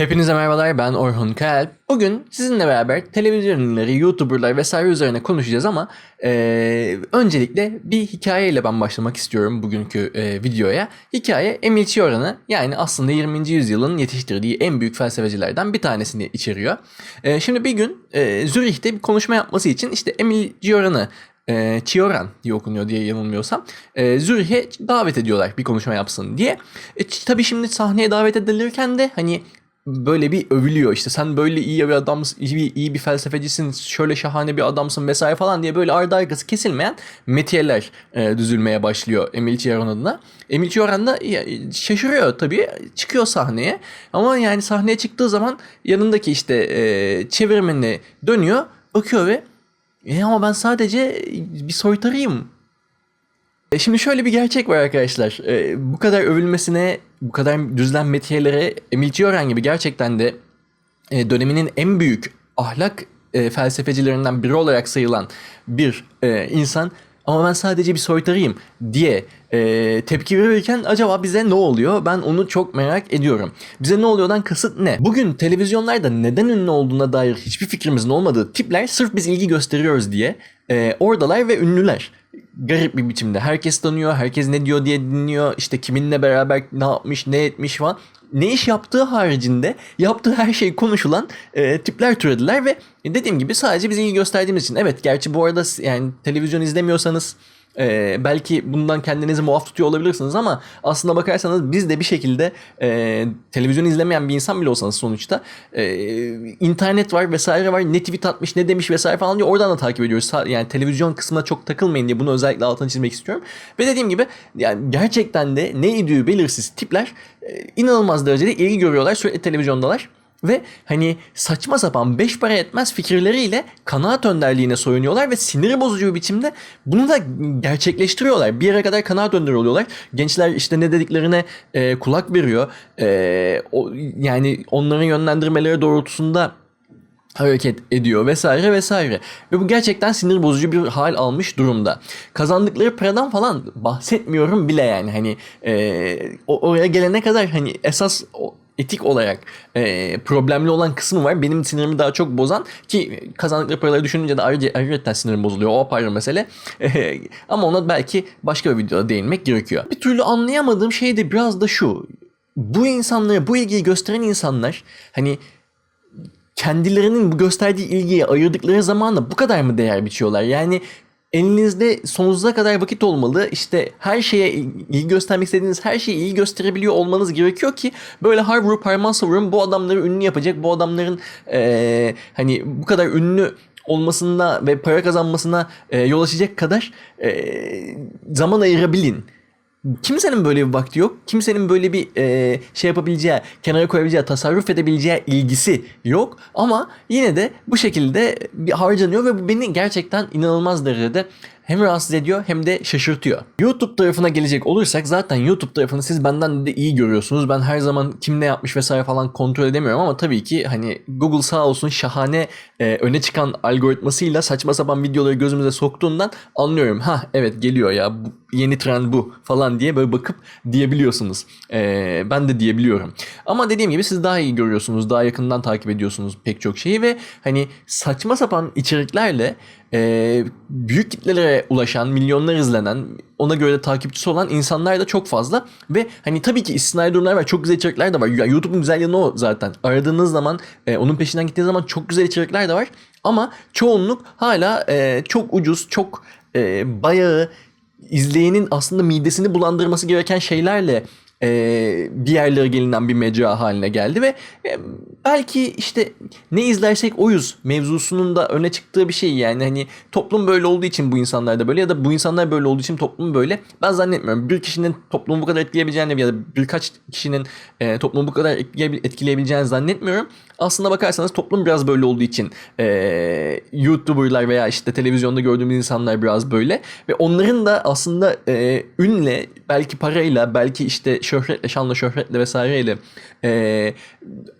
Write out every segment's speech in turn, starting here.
Hepinize merhabalar ben Orhun Kalp. Bugün sizinle beraber televizyon ünlüleri, youtuberlar vesaire üzerine konuşacağız ama eee, öncelikle bir hikayeyle ben başlamak istiyorum bugünkü eee, videoya. Hikaye Emil Cioran'ı yani aslında 20. yüzyılın yetiştirdiği en büyük felsefecilerden bir tanesini içeriyor. Eee, şimdi bir gün eee, Zürih'te bir konuşma yapması için işte Emil Cioran'ı e, Cioran diye okunuyor diye yanılmıyorsam e, Zürih'e davet ediyorlar bir konuşma yapsın diye. E, tabii şimdi sahneye davet edilirken de hani böyle bir övülüyor işte sen böyle iyi bir adamsın, iyi bir, iyi bir felsefecisin, şöyle şahane bir adamsın vesaire falan diye böyle ardı arkası kesilmeyen metiyeler e, düzülmeye başlıyor Emil Cioran adına. Emil Cioran da şaşırıyor tabii çıkıyor sahneye ama yani sahneye çıktığı zaman yanındaki işte e, çevirmenine dönüyor bakıyor ve e ama ben sadece bir soytarıyım. E şimdi şöyle bir gerçek var arkadaşlar. E, bu kadar övülmesine, bu kadar düzlen metiyelere Emil Cioran gibi gerçekten de e, döneminin en büyük ahlak felsefecilerinden biri olarak sayılan bir insan ama ben sadece bir soytarıyım diye e, tepki verirken acaba bize ne oluyor? Ben onu çok merak ediyorum. Bize ne oluyordan kasıt ne? Bugün televizyonlarda neden ünlü olduğuna dair hiçbir fikrimizin olmadığı tipler sırf biz ilgi gösteriyoruz diye e, oradalar ve ünlüler. Garip bir biçimde. Herkes tanıyor, herkes ne diyor diye dinliyor. İşte kiminle beraber ne yapmış, ne etmiş falan. Ne iş yaptığı haricinde yaptığı her şey konuşulan e, tipler türediler ve dediğim gibi sadece biz ilgi gösterdiğimiz için. Evet gerçi bu arada yani televizyon izlemiyorsanız e, belki bundan kendinizi muaf tutuyor olabilirsiniz ama aslında bakarsanız biz de bir şekilde e, televizyon izlemeyen bir insan bile olsanız sonuçta e, internet var vesaire var ne tweet atmış ne demiş vesaire falan diye oradan da takip ediyoruz. Yani televizyon kısmına çok takılmayın diye bunu özellikle altını çizmek istiyorum. Ve dediğim gibi yani gerçekten de ne idüğü belirsiz tipler e, inanılmaz derecede ilgi görüyorlar sürekli televizyondalar. Ve hani saçma sapan beş para etmez fikirleriyle kanaat önderliğine soyunuyorlar ve sinir bozucu bir biçimde bunu da gerçekleştiriyorlar. Bir yere kadar kanaat önderi oluyorlar. Gençler işte ne dediklerine e, kulak veriyor. E, o, yani onların yönlendirmeleri doğrultusunda hareket ediyor vesaire vesaire. Ve bu gerçekten sinir bozucu bir hal almış durumda. Kazandıkları paradan falan bahsetmiyorum bile yani hani e, oraya gelene kadar hani esas o etik olarak e, problemli olan kısmı var. Benim sinirimi daha çok bozan ki kazandıkları paraları düşününce de ayrıca ayrıca sinirim bozuluyor. O apayrı mesele. E, ama ona belki başka bir videoda değinmek gerekiyor. Bir türlü anlayamadığım şey de biraz da şu. Bu insanlara bu ilgiyi gösteren insanlar hani kendilerinin bu gösterdiği ilgiye ayırdıkları zamanla bu kadar mı değer biçiyorlar? Yani elinizde sonsuza kadar vakit olmalı. İşte her şeye ilgi göstermek istediğiniz her şeye ilgi gösterebiliyor olmanız gerekiyor ki böyle har vurup savurun bu adamları ünlü yapacak. Bu adamların eee, hani bu kadar ünlü olmasına ve para kazanmasına eee, yol açacak kadar eee, zaman ayırabilin. Kimsenin böyle bir vakti yok. Kimsenin böyle bir e, şey yapabileceği, kenara koyabileceği, tasarruf edebileceği ilgisi yok. Ama yine de bu şekilde bir harcanıyor ve bu beni gerçekten inanılmaz derecede hem rahatsız ediyor hem de şaşırtıyor. YouTube tarafına gelecek olursak zaten YouTube tarafını siz benden de iyi görüyorsunuz. Ben her zaman kim ne yapmış vesaire falan kontrol edemiyorum ama tabii ki hani Google sağ olsun şahane e, öne çıkan algoritmasıyla saçma sapan videoları gözümüze soktuğundan anlıyorum. Ha evet geliyor ya bu, yeni trend bu falan diye böyle bakıp diyebiliyorsunuz. E, ben de diyebiliyorum. Ama dediğim gibi siz daha iyi görüyorsunuz. Daha yakından takip ediyorsunuz pek çok şeyi ve hani saçma sapan içeriklerle e, büyük kitlelere ulaşan, milyonlar izlenen, ona göre de takipçisi olan insanlar da çok fazla ve hani tabii ki istisnai durumlar var. Çok güzel içerikler de var. Ya YouTube'un güzel yanı o zaten. Aradığınız zaman, e, onun peşinden gittiğiniz zaman çok güzel içerikler de var. Ama çoğunluk hala e, çok ucuz, çok e, bayağı izleyenin aslında midesini bulandırması gereken şeylerle e, bir yerlere gelinen bir mecra haline geldi ve e, belki işte ne izlersek oyuz mevzusunun da öne çıktığı bir şey. Yani hani toplum böyle olduğu için bu insanlar da böyle ya da bu insanlar böyle olduğu için toplum böyle. Ben zannetmiyorum. Bir kişinin toplumu bu kadar etkileyebileceğini ya da birkaç kişinin e, toplumu bu kadar etkileye- etkileyebileceğini zannetmiyorum. Aslına bakarsanız toplum biraz böyle olduğu için e, YouTuber'lar veya işte televizyonda gördüğümüz insanlar biraz böyle ve onların da aslında e, ünle belki parayla belki işte şöhretle şanla şöhretle vesaireyle e,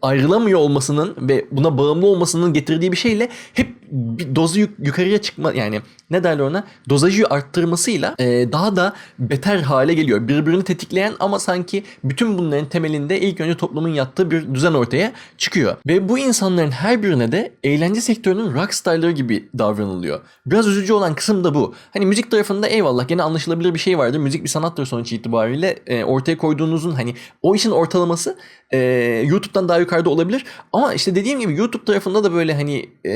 ayrılamıyor olmasının ve buna bağımlı olmasının getirdiği bir şeyle hep bir dozu yuk- yukarıya çıkma yani ne derler ona dozajı arttırmasıyla e, daha da beter hale geliyor. Birbirini tetikleyen ama sanki bütün bunların temelinde ilk önce toplumun yattığı bir düzen ortaya çıkıyor. Ve bu insanların her birine de eğlence sektörünün rockstarları gibi davranılıyor. Biraz üzücü olan kısım da bu. Hani müzik tarafında eyvallah gene anlaşılabilir bir şey vardır. Müzik bir sanattır sonuç itibariyle. E, ortaya koyduğunuzun hani o işin ortalaması e, YouTube'dan daha yukarıda olabilir. Ama işte dediğim gibi YouTube tarafında da böyle hani e,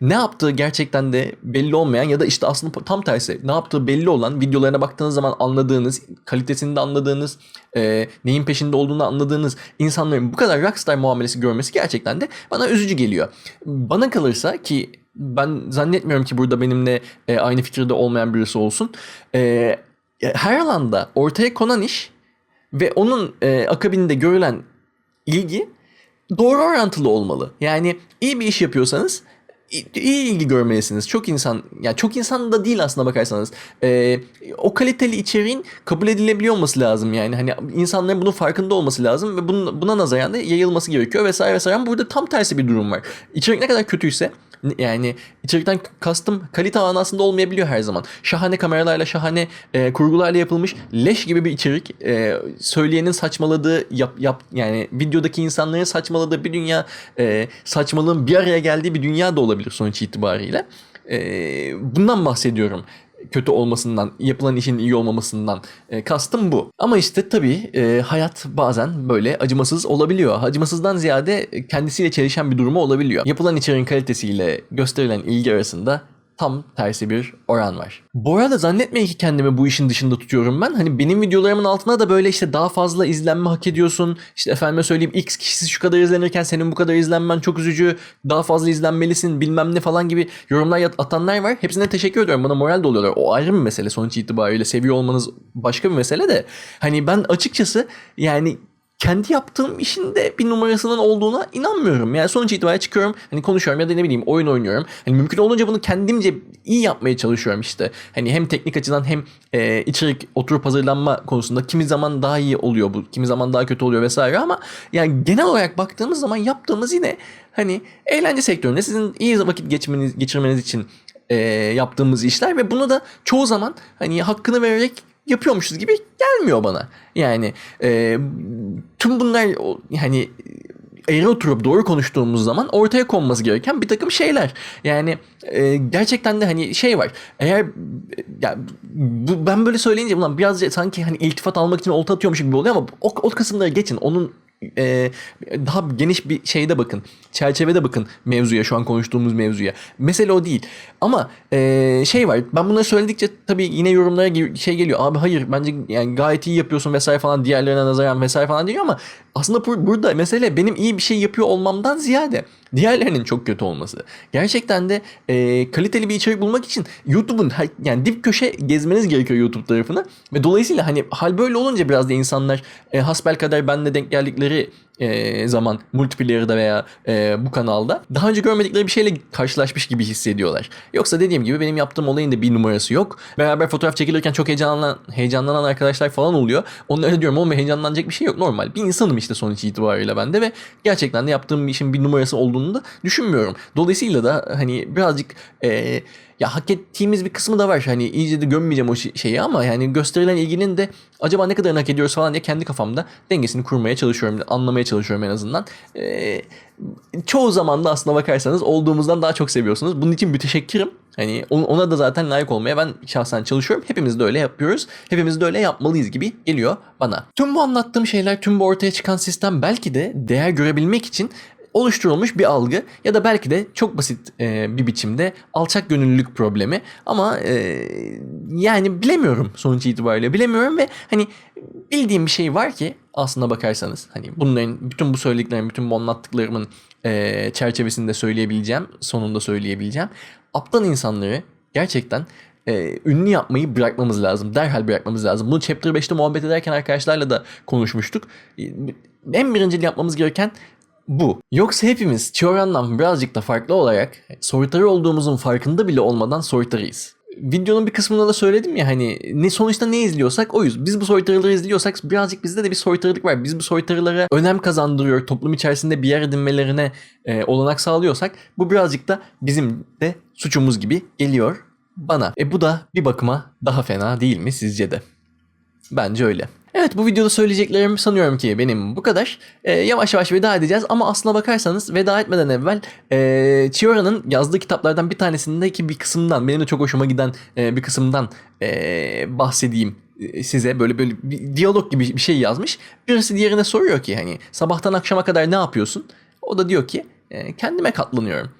ne yaptığı gerçekten de belli olmayan ya da işte aslında tam tersi ne yaptığı belli olan videolarına baktığınız zaman anladığınız, kalitesini de anladığınız, e, neyin peşinde olduğunu anladığınız insanların bu kadar rockstar muamelesi görmesi gerçekten de bana üzücü geliyor. Bana kalırsa ki ben zannetmiyorum ki burada benimle e, aynı fikirde olmayan birisi olsun. E, her alanda ortaya konan iş ve onun e, akabinde görülen ilgi doğru orantılı olmalı. Yani iyi bir iş yapıyorsanız iyi ilgi görmelisiniz. Çok insan, yani çok insan da değil aslında bakarsanız. Ee, o kaliteli içeriğin kabul edilebiliyor olması lazım yani. Hani insanların bunun farkında olması lazım ve bunun, buna nazaran da yayılması gerekiyor vesaire vesaire. Ama burada tam tersi bir durum var. İçerik ne kadar kötüyse yani içerikten kastım kalite anasında olmayabiliyor her zaman. Şahane kameralarla, şahane e, kurgularla yapılmış leş gibi bir içerik. E, söyleyenin saçmaladığı, yap, yap, yani videodaki insanların saçmaladığı bir dünya, e, saçmalığın bir araya geldiği bir dünya da olabilir sonuç itibariyle. E, bundan bahsediyorum kötü olmasından, yapılan işin iyi olmamasından e, kastım bu. Ama işte tabii e, hayat bazen böyle acımasız olabiliyor. Acımasızdan ziyade kendisiyle çelişen bir durumu olabiliyor. Yapılan içeriğin kalitesiyle gösterilen ilgi arasında tam tersi bir oran var. Bu arada zannetmeyin ki kendimi bu işin dışında tutuyorum ben. Hani benim videolarımın altına da böyle işte daha fazla izlenme hak ediyorsun. İşte efendime söyleyeyim X kişisi şu kadar izlenirken senin bu kadar izlenmen çok üzücü. Daha fazla izlenmelisin bilmem ne falan gibi yorumlar atanlar var. Hepsine teşekkür ediyorum. Bana moral doluyorlar. O ayrı bir mesele sonuç itibariyle. Seviyor olmanız başka bir mesele de. Hani ben açıkçası yani kendi yaptığım işin de bir numarasının olduğuna inanmıyorum. Yani sonuç itibariyle çıkıyorum hani konuşuyorum ya da ne bileyim oyun oynuyorum. Hani mümkün olunca bunu kendimce iyi yapmaya çalışıyorum işte. Hani hem teknik açıdan hem e, içerik oturup hazırlanma konusunda kimi zaman daha iyi oluyor bu, kimi zaman daha kötü oluyor vesaire ama yani genel olarak baktığımız zaman yaptığımız yine hani eğlence sektöründe sizin iyi vakit geçmeniz, geçirmeniz için e, yaptığımız işler ve bunu da çoğu zaman hani hakkını vererek yapıyormuşuz gibi gelmiyor bana. Yani e, tüm bunlar yani eğri oturup doğru konuştuğumuz zaman ortaya konması gereken bir takım şeyler. Yani e, gerçekten de hani şey var. Eğer ya bu, ben böyle söyleyince ulan biraz sanki hani iltifat almak için olta atıyormuş gibi oluyor ama o, o kısımları geçin. Onun e, daha geniş bir şeyde bakın. Çerçevede bakın mevzuya şu an konuştuğumuz mevzuya. Mesele o değil. Ama e, şey var. Ben bunları söyledikçe tabii yine yorumlara şey geliyor. Abi hayır bence yani gayet iyi yapıyorsun vesaire falan diğerlerine nazaran vesaire falan diyor ama aslında bur- burada mesele benim iyi bir şey yapıyor olmamdan ziyade diğerlerinin çok kötü olması. Gerçekten de e, kaliteli bir içerik bulmak için YouTube'un yani dip köşe gezmeniz gerekiyor YouTube tarafını ve dolayısıyla hani hal böyle olunca biraz da insanlar e, hasbel kadar benle denk geldikleri e, zaman multiplayer'da veya e, bu kanalda daha önce görmedikleri bir şeyle karşılaşmış gibi hissediyorlar. Yoksa dediğim gibi benim yaptığım olayın da bir numarası yok. Beraber fotoğraf çekilirken çok heyecanlanan, heyecanlanan arkadaşlar falan oluyor. Onlara diyorum oğlum heyecanlanacak bir şey yok. Normal bir insanım işte sonuç itibariyle ben de ve gerçekten de yaptığım işin bir numarası olduğunu da düşünmüyorum. Dolayısıyla da hani birazcık e, ya hak ettiğimiz bir kısmı da var. Hani iyice de gömmeyeceğim o şeyi ama yani gösterilen ilginin de acaba ne kadar hak ediyoruz falan diye kendi kafamda dengesini kurmaya çalışıyorum. Anlamaya çalışıyorum en azından. Ee, çoğu zaman da aslına bakarsanız olduğumuzdan daha çok seviyorsunuz. Bunun için müteşekkirim. Hani on- ona da zaten layık olmaya ben şahsen çalışıyorum. Hepimiz de öyle yapıyoruz. Hepimiz de öyle yapmalıyız gibi geliyor bana. Tüm bu anlattığım şeyler, tüm bu ortaya çıkan sistem belki de değer görebilmek için oluşturulmuş bir algı ya da belki de çok basit e, bir biçimde alçak gönüllülük problemi ama e, yani bilemiyorum sonuç itibariyle bilemiyorum ve hani bildiğim bir şey var ki aslında bakarsanız hani bunların bütün bu söylediklerim bütün bu anlattıklarımın e, çerçevesinde söyleyebileceğim sonunda söyleyebileceğim aptal insanları gerçekten e, ünlü yapmayı bırakmamız lazım. Derhal bırakmamız lazım. Bunu Chapter 5'te muhabbet ederken arkadaşlarla da konuşmuştuk. E, En birincil yapmamız gereken bu. Yoksa hepimiz Çioran'dan birazcık da farklı olarak soytarı olduğumuzun farkında bile olmadan soytarıyız. videonun bir kısmında da söyledim ya hani ne sonuçta ne izliyorsak oyuz. Biz bu soytarıları izliyorsak birazcık bizde de bir soytarılık var. Biz bu soytarılara önem kazandırıyor, toplum içerisinde bir yer edinmelerine e, olanak sağlıyorsak bu birazcık da bizim de suçumuz gibi geliyor bana. E bu da bir bakıma daha fena değil mi sizce de? Bence öyle. Evet bu videoda söyleyeceklerim sanıyorum ki benim bu kadar. Ee, yavaş yavaş veda edeceğiz ama aslına bakarsanız veda etmeden evvel e, Chiyora'nın yazdığı kitaplardan bir tanesindeki bir kısımdan benim de çok hoşuma giden e, bir kısımdan e, bahsedeyim e, size böyle böyle bir diyalog gibi bir şey yazmış. Birisi diğerine soruyor ki hani sabahtan akşama kadar ne yapıyorsun? O da diyor ki e, kendime katlanıyorum.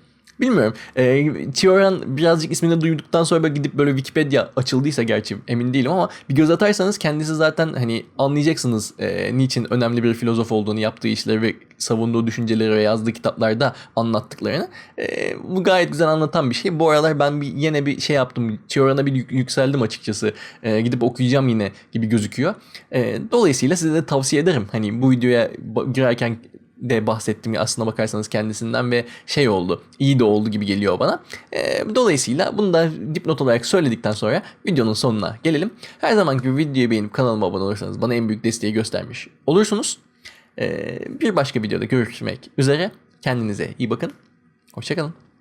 Bilmiyorum. E, Tioran birazcık ismini duyduktan sonra böyle gidip böyle Wikipedia açıldıysa gerçi emin değilim ama bir göz atarsanız kendisi zaten hani anlayacaksınız e, niçin önemli bir filozof olduğunu, yaptığı işleri ve savunduğu düşünceleri ve yazdığı kitaplarda anlattıklarını. E, bu gayet güzel anlatan bir şey. Bu aralar ben bir yine bir şey yaptım. Tioran'a bir yük- yükseldim açıkçası. E, gidip okuyacağım yine gibi gözüküyor. E, dolayısıyla size de tavsiye ederim. Hani bu videoya girerken de bahsettim aslına bakarsanız kendisinden ve şey oldu iyi de oldu gibi geliyor bana. Ee, dolayısıyla bunu da dipnot olarak söyledikten sonra videonun sonuna gelelim. Her zaman gibi videoyu beğenip kanalıma abone olursanız bana en büyük desteği göstermiş olursunuz. Ee, bir başka videoda görüşmek üzere. Kendinize iyi bakın. Hoşçakalın.